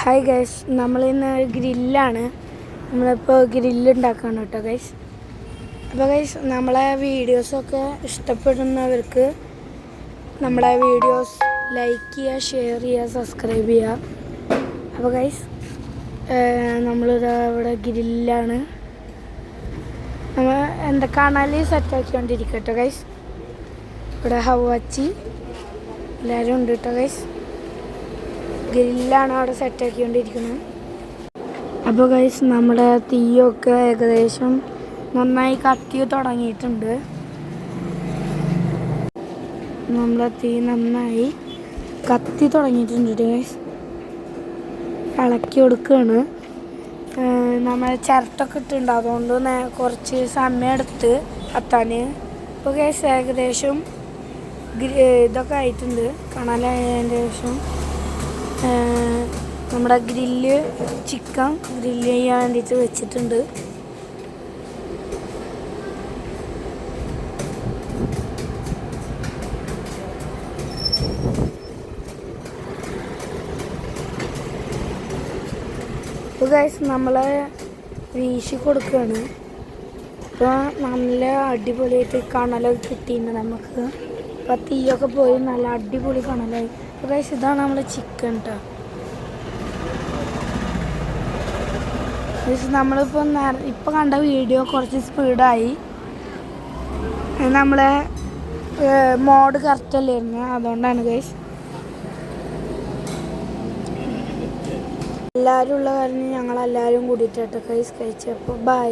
Hi guys നമ്മളിന്ന് ഗ്രില്ലാണ്. നമ്മളിപ്പോൾ grill ഉണ്ടാക്കുകയാണ് കേട്ടോ ഗൈസ് അപ്പോൾ ഗൈസ് നമ്മളെ വീഡിയോസൊക്കെ ഇഷ്ടപ്പെടുന്നവർക്ക് നമ്മളെ വീഡിയോസ് ലൈക്ക് ചെയ്യുക ഷെയർ ചെയ്യുക സബ്സ്ക്രൈബ് ചെയ്യുക. അപ്പോൾ ഗൈസ് നമ്മളിതാ ഇവിടെ ഗ്രില്ലാണ്. നമ്മൾ എന്താ കാണാൻ സെറ്റാക്കിക്കൊണ്ടിരിക്കട്ടോ ഗൈസ് ഇവിടെ ഹവാച്ചി എല്ലാവരും ഉണ്ട് കേട്ടോ ഗൈസ് ഗ്രില്ലാണ് അവിടെ സെറ്റാക്കിക്കൊണ്ടിരിക്കുന്നത്. അപ്പോൾ ഗൈസ് നമ്മുടെ തീയൊക്കെ ഏകദേശം നന്നായി കത്തി തുടങ്ങിയിട്ടുണ്ട്. നമ്മളെ തീ നന്നായി കത്തി തുടങ്ങിയിട്ടുണ്ട് ഗൈസ് ഇളക്കി കൊടുക്കുകയാണ്. നമ്മൾ ചിരട്ടൊക്കെ ഇട്ടുണ്ട് അതുകൊണ്ട് കുറച്ച് സമയം എടുത്ത് കത്താൻ. ഇപ്പോൾ ഗൈസ് ഏകദേശം ഇതൊക്കെ ആയിട്ടുണ്ട്. കാണാൻ ഏഹ് നമ്മുടെ ഗ്രില്ല് ചിക്കൻ ഗ്രില്ല് ചെയ്യാൻ വേണ്ടിയിട്ട് വെച്ചിട്ടുണ്ട്. നമ്മളെ വീശി കൊടുക്കുകയാണ് അപ്പോൾ നല്ല അടിപൊളിയായിട്ട് കണലൊക്കെ കിട്ടിയിട്ടുണ്ട് നമുക്ക്. അപ്പോൾ തീയൊക്കെ പോയി നല്ല അടിപൊളി കണലായി. ഗൈസ് ഇതാണ് നമ്മൾ ചിക്കൻ കേട്ടോ ഗൈസ് നമ്മളിപ്പോൾ ഇപ്പോൾ കണ്ട വീഡിയോ കുറച്ച് സ്പീഡായി നമ്മളെ മോഡ് കറക്റ്റ് അല്ലായിരുന്നു അതുകൊണ്ടാണ് ഗൈസ്. എല്ലാവരും ഉള്ള കാരണം ഞങ്ങളെല്ലാവരും കൂടിയിട്ടാട്ടോ ഗൈസ് കഴിച്ചപ്പോൾ ബൈ